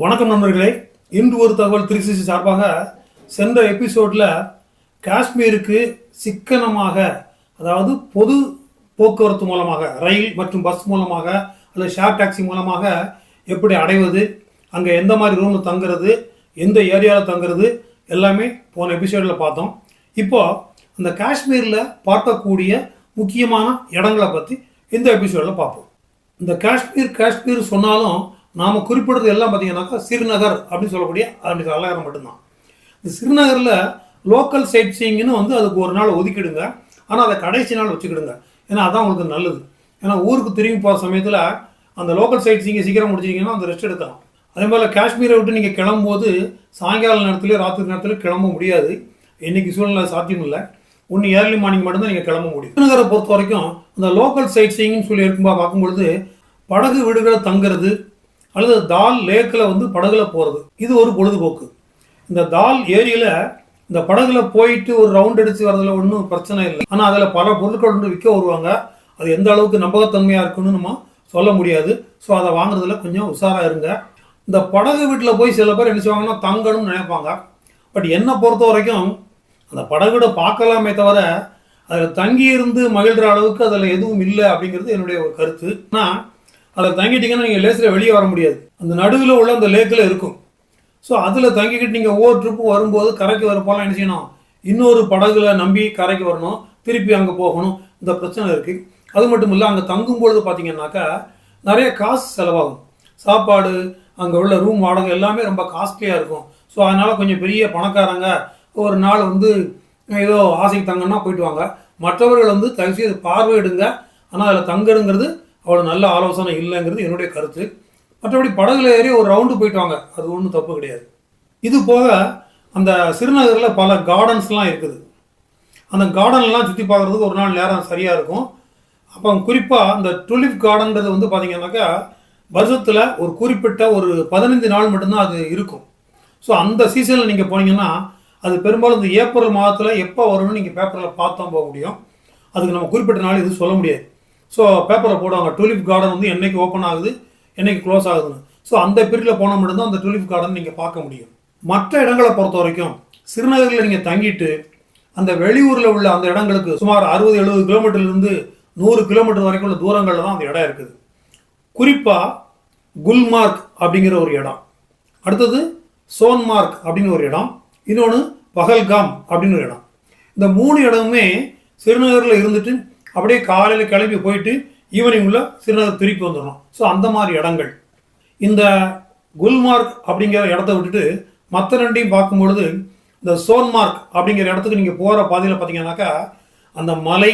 வணக்கம் நண்பர்களே. இன்று ஒரு தகவல் த்ரீ சார்பாக சென்ற எபிசோடில் காஷ்மீருக்கு சிக்கனமாக அதாவது பொது போக்குவரத்து மூலமாக ரயில் மற்றும் பஸ் மூலமாக அல்லது ஷேர் டாக்ஸி மூலமாக எப்படி அடைவது அங்கே எந்த மாதிரி ரூமில் தங்குறது எந்த ஏரியாவில் தங்குறது எல்லாமே போன எபிசோடில் பார்த்தோம். இப்போ அந்த காஷ்மீரில் பார்க்கக்கூடிய முக்கியமான இடங்களை பற்றி இந்த எபிசோடில் பார்ப்போம். இந்த காஷ்மீர் காஷ்மீர் சொன்னாலும் நாம் குறிப்பிடுறது எல்லாம் பார்த்தீங்கன்னாக்கா சிறுநகர் அப்படின்னு சொல்லக்கூடிய அதனுடைய தலைநகரம் மட்டும்தான். இந்த ஸ்ரீநகரில் லோக்கல் சைட் சீயிங்னு வந்து அதுக்கு ஒரு நாள் ஒதுக்கிடுங்க. ஆனால் அதை கடைசி நாள் வச்சுக்கிடுங்க. ஏன்னா அதான் உங்களுக்கு நல்லது. ஏன்னா ஊருக்கு திரும்பி போகிற சமயத்தில் அந்த லோக்கல் சைட் சீங்க சீக்கிரம் முடிச்சிட்டிங்கன்னா அந்த ரெஸ்ட் எடுக்கலாம். அதே மாதிரி காஷ்மீரை விட்டு நீங்கள் கிளம்பும்போது சாயங்கால நேரத்துலேயோ ராத்திரி நேரத்துலையும் கிளம்ப முடியாது. இன்றைக்கி சூழ்நிலை சாத்தியம் இல்லை. ஒன்று ஏர்லி மார்னிங் மட்டும்தான் நீங்கள் கிளம்ப முடியும். நகரை பொறுத்த வரைக்கும் அந்த லோக்கல் சைட் சீயிங்னு சொல்லி இருக்கும்போது பார்க்கும்பொழுது படகு வீடுகளை தங்குறது அல்லது தால் லேக்கில் வந்து படகுல போகிறது இது ஒரு பொழுதுபோக்கு. இந்த தால் ஏரியில் இந்த படகுல போயிட்டு ஒரு ரவுண்ட் அடித்து வரதுல ஒன்றும் பிரச்சனை இல்லை. ஆனால் அதில் பல பொருட்கள் வந்து விற்க வருவாங்க. அது எந்த அளவுக்கு நம்பகத்தன்மையாக இருக்குன்னு நம்ம சொல்ல முடியாது. ஸோ அதை வாங்குறதுல கொஞ்சம் உஷாராக இருங்க. இந்த படகு வீட்டில் போய் சில பேர் என்ன செய்வாங்கன்னா தங்கணும்னு நினைப்பாங்க. பட் என்னை பொறுத்த வரைக்கும் அந்த படகுட பார்க்கலாமே தவிர அதில் தங்கி இருந்து மகிழ்கிற அளவுக்கு அதில் எதுவும் இல்லை அப்படிங்கிறது என்னுடைய ஒரு கருத்து. ஆனால் அதில் தங்கிட்டிங்கன்னா நீங்கள் லேஸில் வெளியே வர முடியாது. அந்த நடுவில் உள்ள அந்த லேக்கில் இருக்கும். ஸோ அதில் தங்கிக்கிட்டு நீங்கள் ஒவ்வொரு ட்ரிப்பும் வரும்போது கரைக்கு வரப்போலாம் என்ன செய்யணும்? இன்னொரு படகுல நம்பி கரைக்கு வரணும். திருப்பி அங்கே போகணும். இந்த பிரச்சனை இருக்குது அது மட்டும் இல்லை அங்கே தங்கும் பொழுது பார்த்தீங்கன்னாக்கா நிறைய காசு செலவாகும். சாப்பாடு அங்கே உள்ள ரூம் வாடகை எல்லாமே ரொம்ப காஸ்ட்லியாக இருக்கும். ஸோ அதனால் கொஞ்சம் பெரிய பணக்காரங்க ஒரு நாள் வந்து ஏதோ ஆசைக்கு தங்கன்னா போயிட்டு வாங்க. மற்றவர்கள் வந்து தயவுசெய்து பார்வையிடுங்க. ஆனால் அதில் தங்குறதுங்கிறது அவ்வளோ நல்ல ஆலோசனை இல்லைங்கிறது என்னுடைய கருத்து. மற்றபடி படகுல ஏறி ஒரு ரவுண்டு போயிட்டு வாங்க. அது ஒன்றும் தப்பு கிடையாது. இது போக அந்த சிறுநகரில் பல கார்டன்ஸ்லாம் இருக்குது. அந்த கார்டன்லாம் சுற்றி பார்க்குறதுக்கு ஒரு நாள் நேரம் சரியாக இருக்கும். அப்போ குறிப்பாக அந்த டுலிப் கார்டன்றது வந்து பார்த்தீங்கன்னாக்கா வருஷத்தில் ஒரு குறிப்பிட்ட ஒரு பதினைந்து நாள் மட்டும்தான் அது இருக்கும். ஸோ அந்த சீசனில் நீங்கள் போனீங்கன்னா அது பெரும்பாலும் இந்த ஏப்ரல் மாதத்தில் எப்போ வரும்னு நீங்கள் பேப்பரில் பார்த்தா போக முடியும். அதுக்கு நம்ம குறிப்பிட்ட நாள் எதுவும் சொல்ல முடியாது. ஸோ பேப்பரை போடுவாங்க. டூலிப் கார்டன் வந்து என்றைக்கு ஓப்பன் ஆகுது? என்றைக்கு க்ளோஸ் ஆகுதுன்னு. ஸோ அந்த பீரியடில் போனால் மட்டும்தான் அந்த டூலிப் கார்டன் நீங்கள் பார்க்க முடியும். மற்ற இடங்களை பொறுத்த வரைக்கும் சிறுநகரில் நீங்கள் தங்கிட்டு அந்த வெளியூரில் உள்ள அந்த இடங்களுக்கு சுமார் அறுபது எழுபது கிலோமீட்டர்லேருந்து நூறு கிலோமீட்டர் வரைக்கும் உள்ள தூரங்களில் தான் அந்த இடம் இருக்குது. குறிப்பாக குல்மார்க் அப்படிங்கிற ஒரு இடம். அடுத்தது சோன்மார்க் அப்படின்னு ஒரு இடம். இன்னொன்று பகல்காம் அப்படின்னு ஒரு இடம். இந்த மூணு இடமுமே சிறுநகரில் இருந்துட்டு அப்படியே காலையில் கிளம்பி போயிட்டு ஈவினிங்குள்ள சிறுநகர் திருப்பி வந்துடணும். ஸோ அந்த மாதிரி இடங்கள். இந்த குல்மார்க் அப்படிங்கிற இடத்த விட்டுட்டு மற்ற ரெண்டையும் பார்க்கும்பொழுது இந்த சோன்மார்க் அப்படிங்கிற இடத்துக்கு நீங்கள் போகிற பாதையில் பார்த்தீங்கன்னாக்கா அந்த மலை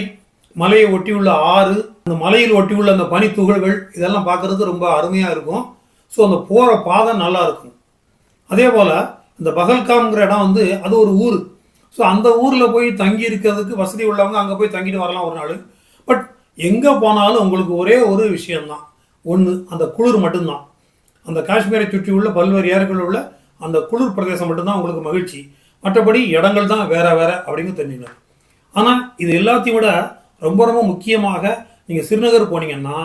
மலையை ஒட்டி உள்ள ஆறு அந்த மலையில் ஒட்டி உள்ள அந்த பனி துகள்கள் இதெல்லாம் பார்க்குறதுக்கு ரொம்ப அருமையாக இருக்கும். ஸோ அந்த போகிற பாதை நல்லா இருக்கும். அதே போல் இந்த பகல்காம்ங்கிற இடம் வந்து அது ஒரு ஊர். ஸோ அந்த ஊரில் போய் தங்கி இருக்கிறதுக்கு வசதி உள்ளவங்க அங்கே போய் தங்கிட்டு வரலாம் ஒரு நாள். பட் எங்கே போனாலும் உங்களுக்கு ஒரே ஒரு விஷயம்தான். ஒன்று அந்த குளிர் மட்டும்தான். அந்த காஷ்மீரை சுற்றி உள்ள பல்வேறு ஏரிகள் உள்ள அந்த குளிர் பிரதேசம் மட்டும்தான் உங்களுக்கு மகிழ்ச்சி. மற்றபடி இடங்கள் தான் வேற வேற அப்படின்னு தெரிஞ்சுங்க ஆனால் இது எல்லாத்தையும் விட ரொம்ப ரொம்ப முக்கியமாக நீங்கள் சிறுநகர் போனீங்கன்னா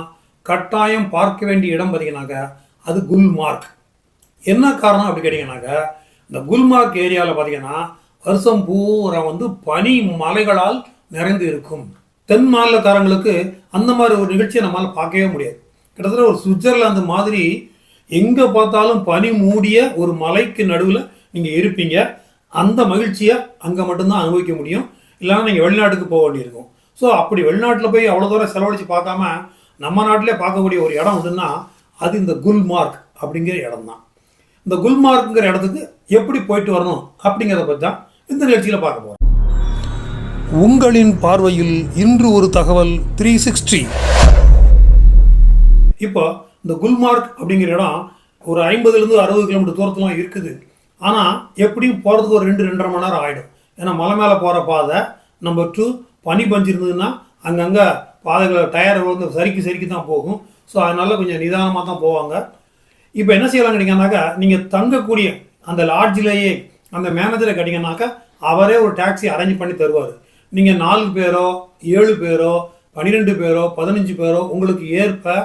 கட்டாயம் பார்க்க வேண்டிய இடம் பார்த்தீங்கன்னாக்க அது குல்மார்க். என்ன காரணம் அப்படி கேட்டிங்கன்னாக்க இந்த குல்மார்க் ஏரியாவில் பார்த்தீங்கன்னா வருஷம் பூரா வந்து பனி மலைகளால் நிறைந்து இருக்கும். தென் மாநிலக்காரங்களுக்கு அந்த மாதிரி ஒரு நிகழ்ச்சியை நம்மளால் பார்க்கவே முடியாது. கிட்டத்தட்ட ஒரு சுவிட்சர்லாந்து மாதிரி எங்கே பார்த்தாலும் பனி மூடிய ஒரு மலைக்கு நடுவில் நீங்கள் இருப்பீங்க. அந்த மகிழ்ச்சியை அங்கே மட்டும்தான் அனுபவிக்க முடியும். இல்லைன்னா நீங்கள் வெளிநாட்டுக்கு போக வேண்டியிருக்கும். ஸோ அப்படி வெளிநாட்டில் போய் அவ்வளோ தூரம் செலவழித்து பார்க்காம நம்ம நாட்டிலே பார்க்கக்கூடிய ஒரு இடம் உண்டுன்னா அது இந்த குல்மார்க் அப்படிங்கிற இடம் தான் இந்த குல்மார்க்குங்கிற இடத்துக்கு எப்படி போயிட்டு வரணும் அப்படிங்கிறத பற்றி தான் இந்த நிகழ்ச்சியில் பார்க்க போகிறோம் உங்களின் பார்வையில் இன்று ஒரு தகவல் த்ரீ சிக்ஸ்டி இப்போ இந்த குல்மார்க் அப்படிங்கிற இடம் ஒரு ஐம்பதுலேருந்து அறுபது கிலோமீட்டர் தூரத்துலாம் இருக்குது. ஆனால் எப்படியும் போகிறதுக்கு ஒரு ரெண்டு ரெண்டரை மணி நேரம் ஆகிடும் ஏன்னா மலை மேலே போகிற பாதை நம்பர் டூ பனி பஞ்சு இருந்ததுன்னா அங்கங்கே பாதைகளை டயர் வந்து சரிக்கு சரிக்கு தான் போகும். ஸோ அதனால கொஞ்சம் நிதானமாக தான் போவாங்க. இப்போ என்ன செய்யலாம் கேட்டிங்கன்னாக்கா நீங்கள் தங்கக்கூடிய அந்த லாட்ஜிலேயே அந்த மேனேஜரை கேட்டிங்கன்னாக்கா அவரே ஒரு டாக்ஸி அரேஞ்ச் பண்ணி தருவார். நீங்கள் நாலு பேரோ ஏழு பேரோ பன்னிரெண்டு பேரோ பதினஞ்சு பேரோ உங்களுக்கு ஏற்ப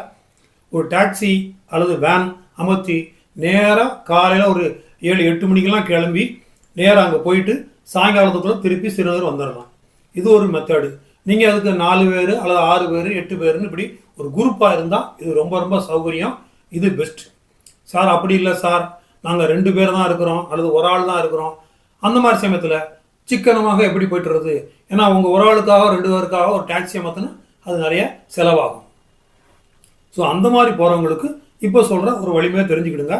ஒரு டாக்ஸி அல்லது வேன் அமர்த்தி நேராக காலையில் ஒரு ஏழு எட்டு மணிக்கெல்லாம் கிளம்பி நேராக அங்கே போயிட்டு சாயங்காலத்துக்குள்ளே திருப்பி ஸ்ரீநகர் வந்துடலாம் இது ஒரு மெத்தடு நீங்கள் அதுக்கு நாலு பேர் அல்லது ஆறு பேர் எட்டு பேருன்னு இப்படி ஒரு குரூப்பாக இருந்தால் இது ரொம்ப ரொம்ப சௌகரியம். இது பெஸ்ட் சார் அப்படி இல்லை சார். நாங்கள் ரெண்டு பேர் தான் இருக்கிறோம் அல்லது ஒரு ஆள் தான் இருக்கிறோம். அந்த மாதிரி சமயத்தில் சிக்கனமாக எப்படி போய்ட்டுறது ஏன்னா உங்கள் ஒரு ஆளுக்காக ரெண்டு பேருக்காக ஒரு டாக்ஸியை மாற்றினா அது நிறைய செலவாகும். ஸோ அந்த மாதிரி போகிறவங்களுக்கு இப்போ சொல்கிற ஒரு வலிமையாக தெரிஞ்சுக்கிடுங்க.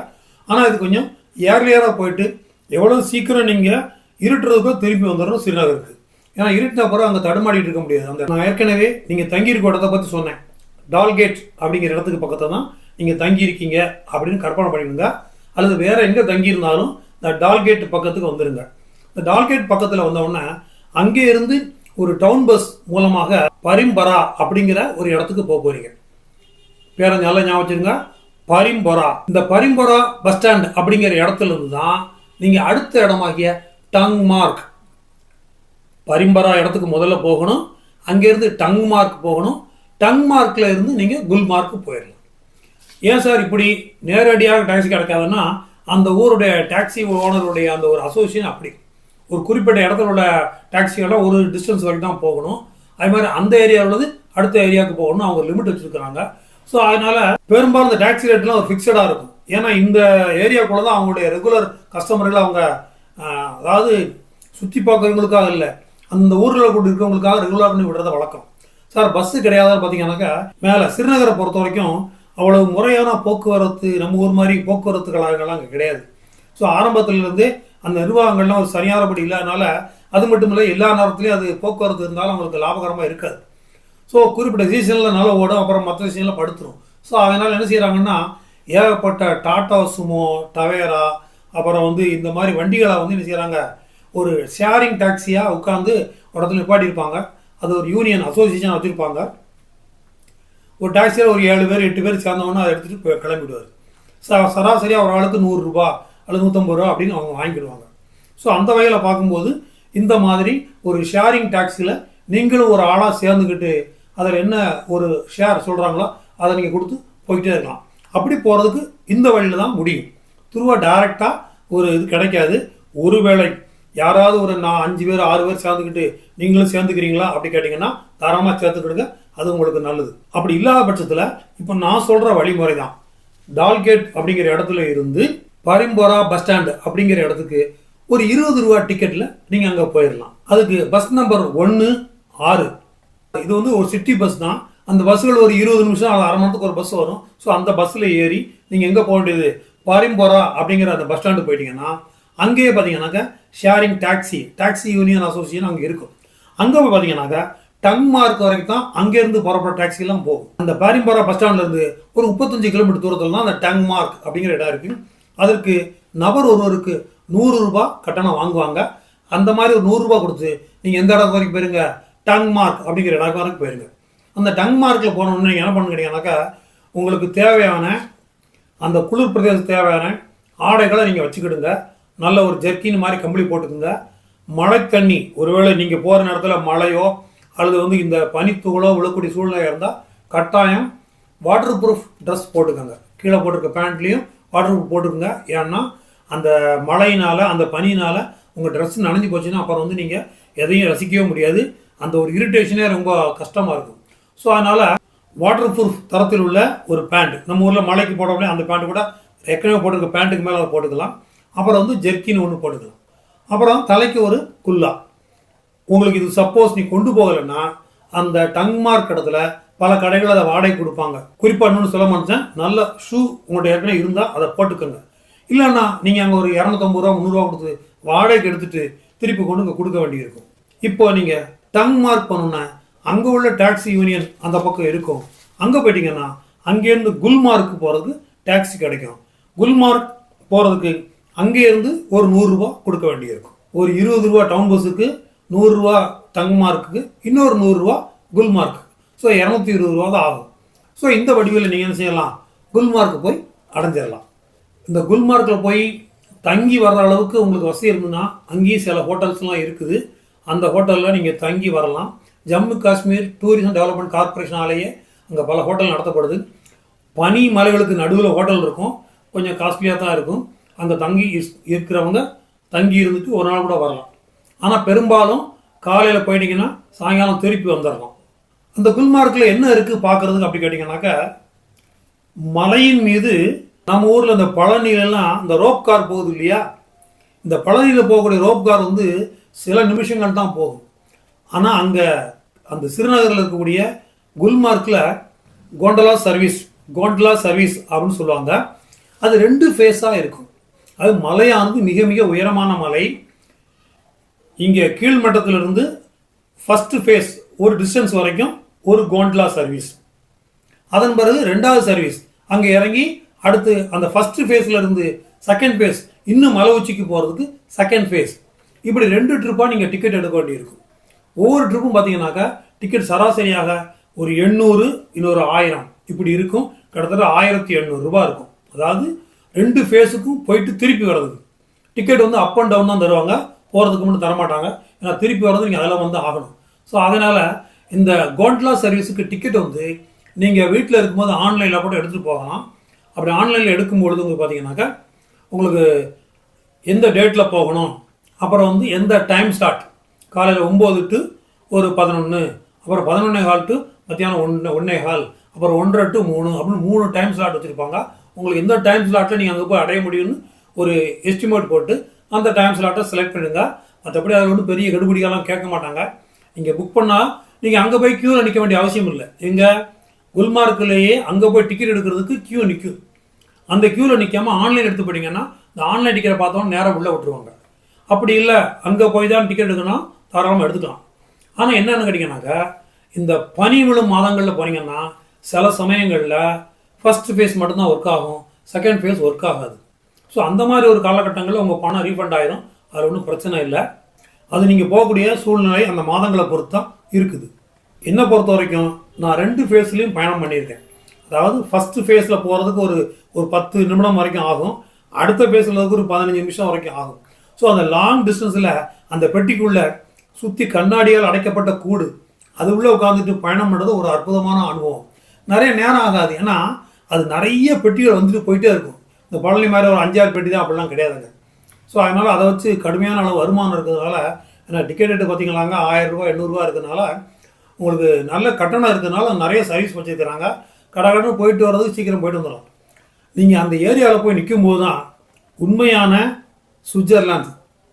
ஆனால் இது கொஞ்சம் ஏர்லியராக போயிட்டு எவ்வளோ சீக்கிரம் நீங்கள் இருட்டுறதுக்கோ திருப்பி வந்துடணும் ஸ்ரீநகருக்கு ஏன்னா இருட்டின அப்புறம் அங்கே தடுமாடிட்டு இருக்க முடியாது. அந்த நான் ஏற்கனவே நீங்கள் தங்கியிருக்க இடத்தை பற்றி சொன்னேன். டால்கேட் அப்படிங்கிற இடத்துக்கு பக்கத்தில் தான் நீங்கள் தங்கியிருக்கீங்க அப்படின்னு கற்பனை பண்ணிடுங்க அல்லது வேற எங்கே தங்கியிருந்தாலும் இந்த டால்கேட் பக்கத்துக்கு வந்துருங்க. இந்த டால்கேட் பக்கத்தில் வந்தவுடனே அங்கே இருந்து ஒரு டவுன் பஸ் மூலமாக பரிம்பரா அப்படிங்கிற ஒரு இடத்துக்கு போக போறீங்க. பேரை நல்லா ஞாபகம் வச்சுருங்க. பரிம்பொரா. இந்த பரிம்பொரா பஸ் ஸ்டாண்ட் அப்படிங்கிற இடத்துல இருந்து தான் நீங்கள் அடுத்த இடமாகிய டங் மார்க். பரிம்பரா இடத்துக்கு முதல்ல போகணும். அங்கேருந்து டங் மார்க் போகணும். டங் மார்க்கில் இருந்து நீங்கள் குல்மார்க் போயிடலாம் ஏன் சார் இப்படி நேரடியாக டாக்ஸி கிடைக்காதுன்னா அந்த ஊருடைய டாக்ஸி ஓனருடைய அந்த ஒரு அசோசியேஷன் அப்படி. ஒரு குறிப்பிட்ட இடத்துல உள்ள டாக்ஸிகள்லாம் ஒரு டிஸ்டன்ஸ் வரைக்கும் தான் போகணும். அது மாதிரி அந்த ஏரியாவில் அடுத்த ஏரியாவுக்கு போகணும் அவங்க லிமிட் வச்சுருக்கிறாங்க. ஸோ அதனால் பெரும்பாலும் இந்த டாக்ஸி ரேட்லாம் ஒரு ஃபிக்ஸடாக இருக்கும். ஏன்னா இந்த ஏரியாக்குள்ள தான் அவங்களுடைய ரெகுலர் கஸ்டமர்கள் அவங்க அதாவது சுற்றி பார்க்குறவங்களுக்காக இல்லை அந்த ஊரில் கூட இருக்கவங்களுக்காக ரெகுலர் பண்ணி விடுறத வழக்கம் சார் பஸ்ஸு கிடையாதுன்னு பார்த்தீங்கன்னாக்கா மேலே சிறுநகரை பொறுத்த வரைக்கும் அவ்வளவு முறையான போக்குவரத்து நம்ம ஊர் மாதிரி போக்குவரத்து கழகங்கள்லாம் அங்கே கிடையாது. ஸோ ஆரம்பத்துலேருந்தே அந்த நிர்வாகங்கள்லாம் ஒரு சரியானபடி இல்லாதனால அது மட்டும் இல்லை எல்லா நேரத்துலையும் அது போக்குவரத்து இருந்தாலும் அவங்களுக்கு லாபகரமாக இருக்காது. ஸோ குறிப்பிட்ட சீசனில் நல்லா ஓடும் அப்புறம் மற்ற சீசனில் படுத்துரும். ஸோ அதனால் என்ன செய்கிறாங்கன்னா ஏகப்பட்ட டாட்டா சுமோ டவேரா அப்புறம் வந்து இந்த மாதிரி வண்டிகளை வந்து என்ன செய்கிறாங்க ஒரு ஷேரிங் டாக்ஸியாக உட்காந்து இடத்துல நிப்பாட்டியிருப்பாங்க. அது ஒரு யூனியன் அசோசியேஷன் வச்சுருப்பாங்க. ஒரு டாக்ஸியில் ஒரு ஏழு பேர் எட்டு பேர் சேர்ந்தவொன்னே அதை எடுத்துகிட்டு போய் கிளம்பிடுவார். ச சராசரியாக ஒரு ஆளுக்கு நூறுரூபா அல்லது நூற்றம்பது ரூபா அப்படின்னு அவங்க வாங்கிடுவாங்க. ஸோ அந்த வகையில் பார்க்கும்போது இந்த மாதிரி ஒரு ஷேரிங் டாக்ஸியில் நீங்களும் ஒரு ஆளாக சேர்ந்துக்கிட்டு அதில் என்ன ஒரு ஷேர் சொல்கிறாங்களோ அதை நீங்கள் கொடுத்து போயிட்டே இருக்கலாம். அப்படி போகிறதுக்கு இந்த வழியில் தான் முடியும். துருவா டைரெக்டாக ஒரு இது கிடைக்காது. ஒருவேளை யாராவது ஒரு நான் அஞ்சு பேர் ஆறு பேர் சேர்ந்துக்கிட்டு நீங்களும் சேர்ந்துக்கிறீங்களா? அப்படி கேட்டிங்கன்னா தாராளமாக சேர்த்துக்கிடுங்க அது உங்களுக்கு நல்லது. அப்படி இல்லாத பட்சத்தில் இப்போ நான் சொல்கிற வழிமுறை தான் டால்கேட் அப்படிங்கிற இடத்துல இருந்து பரிம்போரா பஸ் ஸ்டாண்டு அப்படிங்கிற இடத்துக்கு ஒரு இருபது ரூபா டிக்கெட்டில் நீங்கள் அங்கே போயிடலாம் அதுக்கு பஸ் நம்பர் ஒன்று ஆறு. இது வந்து ஒரு சிட்டி பஸ் தான். அந்த பஸ்ஸுகள் ஒரு இருபது நிமிஷம் அது அரை மணி நேரத்துக்கு ஒரு பஸ் வரும். ஸோ அந்த பஸ்ஸில் ஏறி நீங்கள் எங்கே போக வேண்டியது? பரிம்போரா அப்படிங்கிற அந்த பஸ் ஸ்டாண்டு போயிட்டீங்கன்னா அங்கேயே பார்த்தீங்கன்னாக்கா sharing taxi taxi union association அங்கே இருக்கும். அங்கே போய் பார்த்தீங்கன்னாக்கா டங் மார்க் வரைக்கும் தான் அங்கேருந்து புறப்பட டாக்ஸிலாம் போகும். அந்த பாரிம்போரா பஸ் ஸ்டாண்ட்லேருந்து ஒரு முப்பத்தஞ்சு கிலோமீட்டர் தூரத்தில் தான் அந்த டங் மார்க் அப்படிங்கிற இடம் இருக்குது அதற்கு நபர் ஒருவருக்கு நூறு ரூபா கட்டணம் வாங்குவாங்க. அந்த மாதிரி ஒரு நூறுரூபா கொடுத்து நீங்கள் எந்த இடம் வரைக்கும் போயிருங்க? டங் மார்க் அப்படிங்கிற இடம் வரைக்கும் போயிருங்க. அந்த டங் மார்க்கில் போன நீங்கள் என்ன பண்ண கேட்டீங்கன்னாக்கா உங்களுக்கு தேவையான அந்த குளிர் பிரதேசத்துக்கு தேவையான ஆடைகளை நீங்கள் வச்சுக்கிடுங்க. நல்ல ஒரு ஜெர்க்கின் மாதிரி கம்பளி போட்டுக்குங்க. மழை தண்ணி ஒருவேளை நீங்கள் போகிற நேரத்தில் மழையோ அல்லது வந்து இந்த பனித்துகளோ விழக்கூடிய சூழ்நிலையாக இருந்தால் கட்டாயம் வாட்டர் ப்ரூஃப் ட்ரெஸ் போட்டுக்கோங்க. கீழே போட்டிருக்க பேண்ட்லேயும் வாட்டர் ப்ரூஃப் போட்டுக்கோங்க. ஏன்னா அந்த மழையினால் அந்த பனியினால் உங்கள் ட்ரெஸ் நனைஞ்சு போச்சுன்னா அப்புறம் வந்து நீங்கள் எதையும் ரசிக்கவே முடியாது. அந்த ஒரு இரிட்டேஷனே ரொம்ப கஷ்டமாக இருக்கும். ஸோ அதனால் வாட்டர் ப்ரூஃப் தரத்தில் உள்ள ஒரு பேண்ட் நம்ம ஊரில் மழைக்கு போடவுடனே அந்த பேண்ட் கூட ஏற்கனவே போட்டிருக்க பேண்ட்டுக்கு மேலே அதை போட்டுக்கலாம். அப்புறம் வந்து ஜெர்க்கின் ஒன்று போட்டுக்கலாம். அப்புறம் தலைக்கு ஒரு குல்லா. உங்களுக்கு இது சப்போஸ் நீ கொண்டு போகலைன்னா அந்த டங் மார்க் இடத்துல பல கடைகள் அதை வாடகை கொடுப்பாங்க. குறிப்பாக இன்னொன்று சொல்ல மாட்டேன் நல்ல ஷூ உங்கள்கிட்ட ஏற்கனவே இருந்தால் அதை போட்டுக்கோங்க. இல்லைன்னா நீங்கள் அங்கே ஒரு இரநூத்தம்பது ரூபா முந்நூறுரூவா கொடுத்து வாடகைக்கு எடுத்துட்டு திருப்பி கொண்டு இங்கே கொடுக்க வேண்டியிருக்கும். இப்போ நீங்கள் டங் மார்க் பண்ணணுன்னா அங்கே உள்ள டாக்ஸி யூனியன் அந்த பக்கம் இருக்கும். அங்கே போயிட்டீங்கன்னா அங்கேருந்து குல்மார்க்கு போகிறதுக்கு டாக்ஸி கிடைக்கும். குல்மார்க் போகிறதுக்கு அங்கேருந்து ஒரு நூறுரூவா கொடுக்க வேண்டியிருக்கும். ஒரு இருபது ரூபா டவுன் பஸ்ஸுக்கு நூறுரூவா தங்க மார்க்குக்கு இன்னொரு நூறுரூவா குல்மார்க் ஸோ இரநூத்தி இருபது ரூபா தான் ஆகும். ஸோ இந்த வடிவில் நீங்கள் என்ன செய்யலாம்? குல்மார்க்கு போய் அடைஞ்சிடலாம். இந்த குல்மார்க்கில் போய் தங்கி வர்ற அளவுக்கு உங்களுக்கு வசதி இருந்ததுன்னா அங்கேயும் சில ஹோட்டல்ஸ்லாம் இருக்குது. அந்த ஹோட்டலில் நீங்கள் தங்கி வரலாம். ஜம்மு காஷ்மீர் டூரிசம் டெவலப்மெண்ட் கார்ப்பரேஷனாலேயே அங்கே பல ஹோட்டல் நடத்தப்படுது. பனி மலைகளுக்கு நடுவில் ஹோட்டல் இருக்கும். கொஞ்சம் காஸ்ட்லியாக தான் இருக்கும். அந்த தங்கி இருக்கிறவங்க தங்கி இருந்துட்டு ஒரு நாள் கூட வரலாம். ஆனால் பெரும்பாலும் காலையில் போயிட்டீங்கன்னா சாயங்காலம் திருப்பி வந்துடுறோம் அந்த குல்மார்க்கில் என்ன இருக்குது பார்க்குறதுக்கு அப்படி கேட்டிங்கனாக்கா மலையின் மீது நம்ம ஊரில் இந்த பழனியிலலாம் இந்த ரோப் கார் போகுது இல்லையா? இந்த பழனியில் போகக்கூடிய ரோப் கார் வந்து சில நிமிஷங்கள் தான் போகும். ஆனால் அங்கே அந்த சிறுநகரில் இருக்கக்கூடிய குல்மார்க்கில் கோண்டலா சர்வீஸ் கோண்டலா சர்வீஸ் அப்படின்னு சொல்லுவாங்க. அது ரெண்டு ஃபேஸாக இருக்கும். அது மலையானது மிக மிக உயரமான மலை. இங்கே கீழ்மட்டத்திலிருந்து ஃபஸ்ட்டு ஃபேஸ் ஒரு டிஸ்டன்ஸ் வரைக்கும் ஒரு கோண்ட்லா சர்வீஸ் அதன் பிறகு ரெண்டாவது சர்வீஸ் அங்கே இறங்கி அடுத்து அந்த ஃபஸ்ட்டு ஃபேஸ்லேருந்து செகண்ட் ஃபேஸ் இன்னும் மலை உச்சிக்கு போகிறதுக்கு செகண்ட் ஃபேஸ் இப்படி ரெண்டு ட்ரிப்பாக நீங்கள் டிக்கெட் எடுக்க வேண்டியிருக்கும். ஒவ்வொரு ட்ரிப்பும் பார்த்தீங்கன்னாக்கா டிக்கெட் சராசரியாக ஒரு எண்ணூறு இன்னொரு ஆயிரம். இப்படி இருக்கும். கிட்டத்தட்ட ஆயிரத்தி எண்ணூறுரூபா இருக்கும். அதாவது ரெண்டு ஃபேஸுக்கும் போயிட்டு திருப்பி வர்றதுக்கு. டிக்கெட் வந்து அப் அண்ட் டவுன் தான் தருவாங்க. போகிறதுக்கு மட்டும் தரமாட்டாங்க. ஏன்னா திருப்பி வர்றது நீங்கள் அதில் வந்து ஆகணும். ஸோ அதனால் இந்த கோண்ட்லா சர்வீஸுக்கு டிக்கெட் வந்து நீங்கள் வீட்டில் இருக்கும்போது ஆன்லைனில் கூட எடுத்துகிட்டு போகலாம். அப்படி ஆன்லைனில் எடுக்கும்பொழுது உங்களுக்கு பார்த்தீங்கன்னாக்கா உங்களுக்கு எந்த டேட்டில் போகணும் அப்புறம் வந்து எந்த டைம் ஸ்டார்ட் காலையில் ஒம்பது டு ஒரு பதினொன்று அப்புறம் பதினொன்னே கால் டு மத்தியானம் ஒன்று ஒன்றே கால் அப்புறம் ஒன்றரை டு மூணு அப்படின்னு மூணு டைம் ஸ்லாட் வச்சுருப்பாங்க. உங்களுக்கு எந்த டைம் ஸ்லாட்டில் நீங்கள் அங்கே போய் அடைய முடியும்னு ஒரு எஸ்டிமேட் போட்டு அந்த டைம் ஸ்லாட்டை செலக்ட் பண்ணுங்கள் மற்றபடி அதில் ஒன்றும் பெரிய கெடுபிடியெல்லாம் கேட்க மாட்டாங்க. நீங்கள் புக் பண்ணால் நீங்கள் அங்கே போய் க்யூவில் நிற்க வேண்டிய அவசியம் இல்லை. எங்கே குல்மார்க்கிலேயே அங்கே போய் டிக்கெட் எடுக்கிறதுக்கு க்யூ நிற்கும் அந்த க்யூவில் நிற்காமல் ஆன்லைன் எடுத்து போட்டிங்கன்னா இந்த ஆன்லைன் டிக்கெட்டை பார்த்தோம் நேராக உள்ளே விட்டுருவாங்க. அப்படி இல்லை அங்கே போய் தான் டிக்கெட் எடுக்கணும் தாராளமாக எடுத்துக்கலாம். ஆனால் என்னென்னு கேட்டிங்கனாக்கா இந்த பனி விழும் மாதங்களில் போனீங்கன்னா சில சமயங்களில் ஃபஸ்ட் ஃபேஸ் மட்டும்தான் ஒர்க் ஆகும். செகண்ட் ஃபேஸ் ஒர்க் ஆகாது. ஸோ அந்த மாதிரி ஒரு காலகட்டங்களில் உங்கள் பணம் ரீஃபண்ட் ஆயிரும். அது ஒன்றும் பிரச்சனை இல்லை. அது நீங்கள் போகக்கூடிய சூழ்நிலை அந்த மாதங்களை பொறுத்து தான் இருக்குது. என்னை பொறுத்த வரைக்கும் நான் ரெண்டு ஃபேஸ்லேயும் பயணம் பண்ணியிருக்கேன். அதாவது ஃபஸ்ட்டு ஃபேஸில் போகிறதுக்கு ஒரு ஒரு பத்து நிமிடம் வரைக்கும் ஆகும். அடுத்த ஃபேஸில் ஒரு பதினஞ்சு நிமிஷம் வரைக்கும் ஆகும். ஸோ அந்த லாங் டிஸ்டன்ஸில் அந்த பெட்டிக்குள்ளே சுற்றி கண்ணாடியால் அடைக்கப்பட்ட கூடு அது உள்ளே உட்காந்துட்டு பயணம் பண்ணுறது ஒரு அற்புதமான அனுபவம். நிறைய நேரம் ஆகாது. ஏன்னா அது நிறைய பெட்டிகள் வந்துட்டு போயிட்டே இருக்கும். இந்த பழனி மாதிரி ஒரு அஞ்சாறு பெட்டி தான் அப்படிலாம் கிடையாதுங்க. ஸோ அதனால் அதை வச்சு கடுமையான அளவு வருமானம் இருக்கிறதுனால ஏன்னா டிக்கெட் ரேட்டு பார்த்தீங்களாங்க ஆயிரம் ரூபாய் எண்ணூறுரூவா இருக்கிறதுனால உங்களுக்கு நல்ல கட்டணம் இருக்கிறதுனால நிறைய சர்வீஸ் வச்சுருக்கிறாங்க. கடகடன்னு போயிட்டு வர்றதுக்கு சீக்கிரம் போயிட்டு வந்துடும் நீங்கள் அந்த ஏரியாவில் போய் நிற்கும் போது தான் உண்மையான சுவிட்சர்லாந்து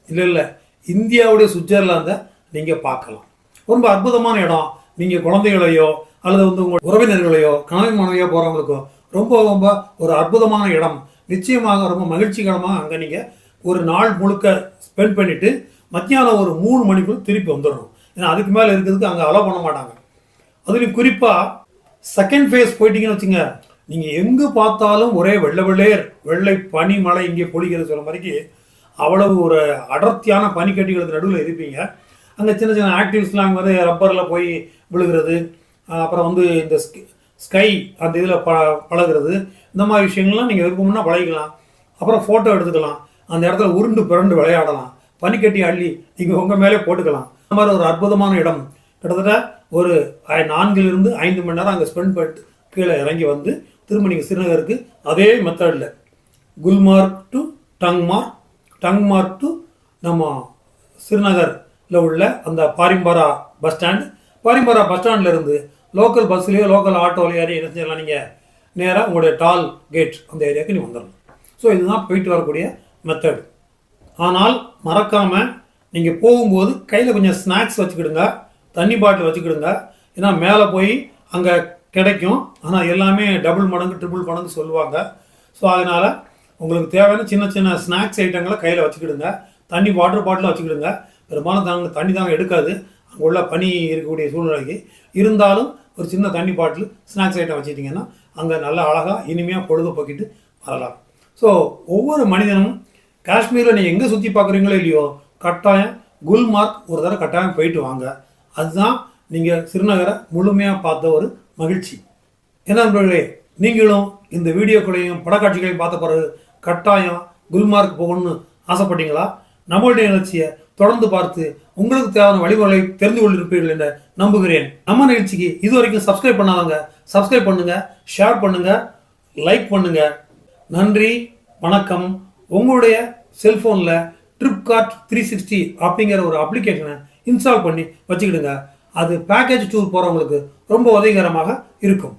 இல்லை இல்லை இந்தியாவுடைய சுவிட்சர்லாந்தை நீங்கள் பார்க்கலாம். ரொம்ப அற்புதமான இடம். நீங்கள் குழந்தைகளையோ அல்லது வந்து உங்கள் உறவினர்களையோ கணவன் மனைவியோ போகிறவங்களுக்கோ ரொம்ப ரொம்ப ஒரு அற்புதமான இடம். நிச்சயமாக ரொம்ப மகிழ்ச்சிகரமாக அங்கே நீங்கள் ஒரு நாள் முழுக்க ஸ்பெண்ட் பண்ணிவிட்டு மத்தியானம் ஒரு மூணு மணிக்குள்ள திருப்பி வந்துடணும். ஏன்னா அதுக்கு மேலே இருக்கிறதுக்கு அங்கே அலோவ் பண்ண மாட்டாங்க. அதுலேயும் குறிப்பாக செகண்ட் ஃபேஸ் போயிட்டீங்கன்னு வச்சுங்க. நீங்கள் எங்கே பார்த்தாலும் ஒரே வெள்ளை வெள்ளையர் வெள்ளை பனி மழை இங்கே பொழிகிறது சொல்கிற மாதிரிக்கு அவ்வளவு ஒரு அடர்த்தியான பனிக்கட்டிகளுக்கு நடுவில் இருப்பீங்க. அங்கே சின்ன சின்ன ஆக்டிவிஸ்ட்லாம் அங்கே வந்து ரப்பரில் போய் விழுகிறது. அப்புறம் வந்து இந்த ஸ்கை அந்த இதில் ப பழகுறது இந்த மாதிரி விஷயங்கள்லாம் நீங்கள் விருப்பம்னா பழகிக்கலாம். அப்புறம் ஃபோட்டோ எடுத்துக்கலாம். அந்த இடத்துல உருண்டு பிறண்டு விளையாடலாம். பனிக்கட்டி அள்ளி நீங்கள் உங்கள் மேலே போட்டுக்கலாம். அந்த மாதிரி ஒரு அற்புதமான இடம். கிட்டத்தட்ட ஒரு ஐ- நான்கிலிருந்து ஐந்து மணி நேரம் அங்கே ஸ்பெண்ட் பண்ணிட்டு கீழே இறங்கி வந்து திரும்ப நீங்கள் ஸ்ரீநகருக்கு அதே மெத்தடில் குல்மார்க் டு டங்மார்க் டங்மார்க் டு நம்ம ஸ்ரீநகரில் உள்ள அந்த Parimpora bus stand Parimpora bus ஸ்டாண்ட்ல இருந்து லோக்கல் பஸ்லேயோ லோக்கல் ஆட்டோலையோ ஏறி என்ன செய்யலாம் நீங்கள் நேராக உங்களுடைய டால் கேட் அந்த ஏரியாவுக்கு நீ வந்துடணும் ஸோ இதுதான் போயிட்டு வரக்கூடிய மெத்தட் ஆனால் மறக்காமல் நீங்கள் போகும்போது கையில் கொஞ்சம் ஸ்நாக்ஸ் வச்சுக்கிடுங்க தண்ணி பாட்டில் வச்சுக்கிடுங்க. ஏன்னா மேலே போய் அங்கே கிடைக்கும். ஆனால் எல்லாமே டபுள் மடங்கு ட்ரிபிள் மடங்கு சொல்லுவாங்க. ஸோ அதனால் உங்களுக்கு தேவையான சின்ன சின்ன ஸ்நாக்ஸ் ஐட்டங்களை கையில் வச்சுக்கிடுங்க. தண்ணி வாட்டர் பாட்டிலும் வச்சுக்கிடுங்க. பெரும்பாலும் தாங்க தண்ணி தாங்க எடுக்காது. அங்கே உள்ள பனி இருக்கக்கூடிய சூழ்நிலைக்கு. இருந்தாலும் ஒரு சின்ன தண்ணி பாட்டில் ஸ்நாக்ஸ் ஐட்டம் வச்சுட்டிங்கன்னா அங்கே நல்லா அழகாக இனிமையாக பொழுது போக்கிட்டு வரலாம். ஸோ ஒவ்வொரு மனிதனும் காஷ்மீரில் நீங்கள் எங்கே சுற்றி பார்க்குறீங்களோ இல்லையோ கட்டாயம் குல்மார்க் ஒரு தடவை கட்டாயம் போயிட்டு வாங்க. அதுதான் நீங்கள் சிறுநகரை முழுமையாக பார்த்த ஒரு மகிழ்ச்சி. என்ன நண்பர்களே நீங்களும் இந்த வீடியோக்களையும் படக்காட்சிகளையும் பார்த்த பிறகு கட்டாயம் குல்மார்க் போகணும்னு ஆசைப்பட்டீங்களா? நம்மளுடைய நிகழ்ச்சியை தொடர்ந்து பார்த்து உங்களுக்கு தேவையான வழிமுறைகளை தெரிந்து கொண்டிருப்பீர்கள் என்று நம்புகிறேன். நம்ம நிகழ்ச்சிக்கு இது வரைக்கும் சப்ஸ்கிரைப் பண்ணாதவங்க சப்ஸ்கிரைப் பண்ணுங்க ஷேர் பண்ணுங்க லைக் பண்ணுங்க. நன்றி வணக்கம். உங்களுடைய செல்போனில் ட்ரிப்கார்ட் த்ரீ சிக்ஸ்டி அப்படிங்கிற ஒரு அப்ளிகேஷனை இன்ஸ்டால் பண்ணி வச்சுக்கிடுங்க. அது பேக்கேஜ் டூர் போகிறவங்களுக்கு ரொம்ப உதவிகரமாக இருக்கும்.